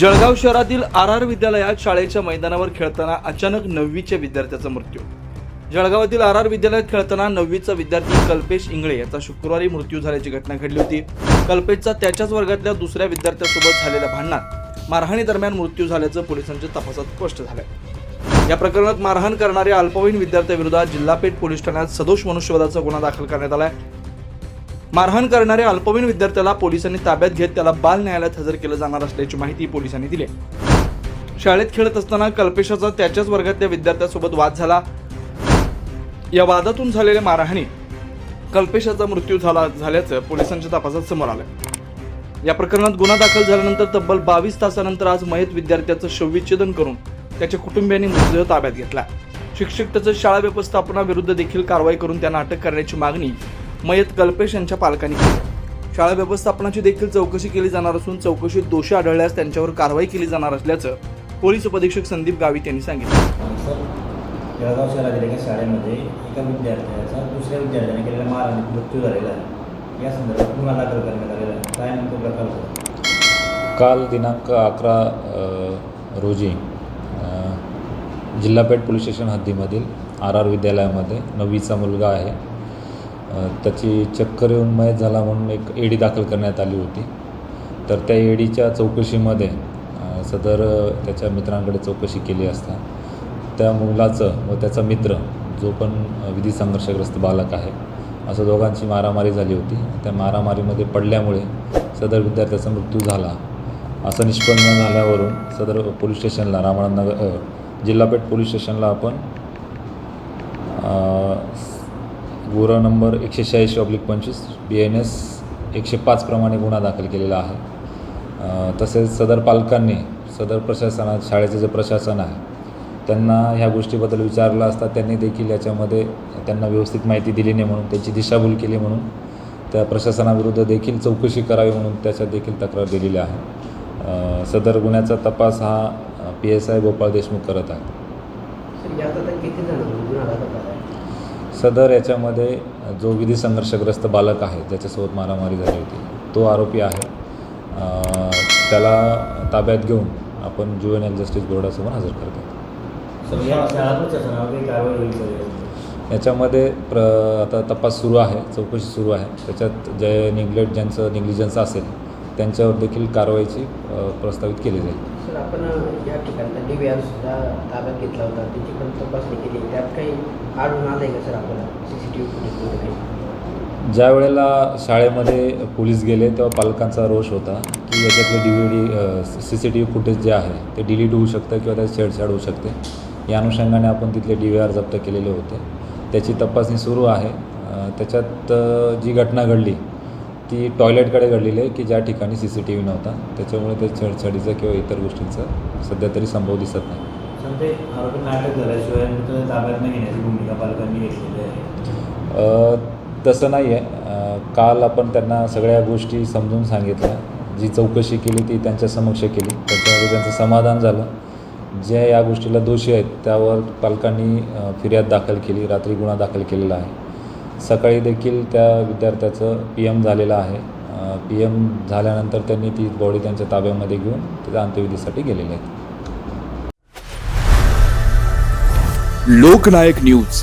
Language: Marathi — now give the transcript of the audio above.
जळगाव शहरातील आर आर विद्यालयात शाळेच्या मैदानावर खेळताना अचानक नववीच्या विद्यार्थ्याचा मृत्यू. जळगावातील आर आर विद्यालयात खेळताना नववीचा विद्यार्थी कल्पेश इंगळे याचा शुक्रवारी मृत्यू झाल्याची घटना घडली होती. कल्पेशचा त्याच्याच वर्गातल्या दुसऱ्या विद्यार्थ्यासोबत झालेल्या भांडणात मारहाणी दरम्यान मृत्यू झाल्याचं पोलिसांच्या तपासात स्पष्ट झालंय. या प्रकरणात मारहाण करणाऱ्या अल्पवयीन विद्यार्थ्याविरोधात जिल्हापेठ पोलीस ठाण्यात सदोष मनुष्यवधाचा गुन्हा दाखल करण्यात आलाय. मारहाण करणाऱ्या अल्पवयीन विद्यार्थ्याला पोलिसांनी ताब्यात घेत त्याला बाल न्यायालयात हजर केलं जाणार असल्याची माहिती पोलिसांनी दिली. शाळेत खेळत असताना कल्पेशाचा त्याच्याच वर्गातल्या विद्यार्थ्यासोबत वाद झाला. या वादातून झालेल्या मारहाणी कल्पेशाचा मृत्यू झाला झाल्याचं पोलिसांच्या तपासात समोर आलं या प्रकरणात गुन्हा दाखल झाल्यानंतर तब्बल बावीस तासानंतर आज मयत विद्यार्थ्याचं शवविच्छेदन करून त्याच्या कुटुंबियांनी मृतदेह ताब्यात घेतला. शिक्षक त्याचं शाळा व्यवस्थापनाविरुद्ध देखील कारवाई करून त्यांना अटक करण्याची मागणी मयत कल्पेश यांच्या पालकांनी केली. शाळा व्यवस्थापनाची देखील चौकशी केली जाणार असून चौकशीत दोषी आढळल्यास त्यांच्यावर कारवाई केली जाणार असल्याचं पोलीस उपअधीक्षक संदीप गावित यांनी सांगितलं. सर जळगाव शहरातील एका शाळेमध्ये एका विद्यार्थ्याचा दुसऱ्या विद्यार्थ्याने केलेल्या मारहाणीत मृत्यू झालेला आहे. या संदर्भात गुन्हा दाखल करण्यात आलेला आहे. काय नेमकं प्रकार? काल दिनांक अकरा रोजी जिल्हापेठ पोलीस स्टेशन हद्दीमधील आर आर विद्यालयामध्ये नववीचा मुलगा आहे. त्याची चक्कर येऊन मयत झाला म्हणून एक एडी दाखल करण्यात आली होती. तर त्या एडीच्या चौकशीमध्ये सदर त्याच्या मित्रांकडे चौकशी केली असता. त्या मुलाचं व त्याचा मित्र जो पण विधी संघर्षग्रस्त बालक आहे असं दोघांची मारामारी झाली होती. त्या मारामारीमध्ये पडल्यामुळे सदर विद्यार्थ्याचा मृत्यू झाला. असं निष्पन्न झाल्यावरून सदर पोलीस स्टेशनला रामानंद नगर जिल्हापेठ पोलीस स्टेशनला आपण गुन्हा नंबर एकशे शहाऐंशी ऑब्लिक पंचवीस बी एन एस एकशे पाचप्रमाणे गुन्हा दाखल केलेला आहे. तसेच सदर पालकांनी सदर प्रशासनात शाळेचं जे प्रशासन आहे त्यांना ह्या गोष्टीबद्दल विचारलं असता त्यांनी देखील याच्यामध्ये त्यांना व्यवस्थित माहिती दिली नाही म्हणून त्यांची दिशाभूल केली म्हणून त्या प्रशासनाविरुद्ध देखील चौकशी करावी म्हणून त्याच्यात देखील तक्रार दिलेली आहे. सदर गुन्ह्याचा तपास हा P S I Gopal Deshmukh करत आहे. सदर याच्यामध्ये जो विधी संघर्षग्रस्त बालक आहे ज्याच्यासोबत मारामारी झाली होती तो आरोपी आहे. त्याला ताब्यात घेऊन आपण ज्युएनएल जस्टिस बोर्डासमोर हजर करतो याच्यामध्ये? प्र आता तपास सुरू आहे चौकशी सुरू आहे. त्याच्यात जे निग्लेक्ट ज्यांचं निग्लिजन्स असेल त्यांच्यावर देखील कारवाईची प्रस्तावित केली जाईल. आपण या ठिकाणचा डी व्ही आर सुद्धा ताब्यात घेतला होता. त्याची पण तपासणी केली. त्यात काही आढळून आलं आहे का सर आपल्याला? सी सी टी व्ही फुटेजमध्ये काही? ज्या वेळेला शाळेमध्ये पोलीस गेले तेव्हा पालकांचा रोष होता की याच्यातले D V D C C T V footage जे आहे ते डिलीट होऊ शकतं किंवा त्याची छेडछाड होऊ शकते. या अनुषंगाने आपण तिथले डी व्ही आर जप्त केलेले होते. त्याची तपासणी सुरू आहे. त्याच्यात जी घटना घडली ती टॉयलेटकडे घडलेली आहे की ज्या ठिकाणी सी सी टी व्ही नव्हता त्याच्यामुळे ते छेडछाडीचं किंवा इतर गोष्टींचा सध्या तरी संभव दिसत नाही. तसं नाही आहे काल आपण त्यांना सगळ्या गोष्टी समजून सांगितल्या. जी चौकशी केली ती त्यांच्या समक्ष केली. त्याच्यामध्ये त्यांचं समाधान झालं. जे या गोष्टीला दोषी आहेत त्यावर पालकांनी फिर्याद दाखल केली. रात्री गुन्हा दाखल केलेला आहे. सकाळी देखील त्या विद्यार्थ्याचं पी एम झालेलं आहे. पी एम झाल्यानंतर त्यांनी ती बॉडी त्यांच्या ताब्यामध्ये घेऊन त्याच्या अंत्यविधीसाठी गेलेले आहेत. लोकनायक न्यूज.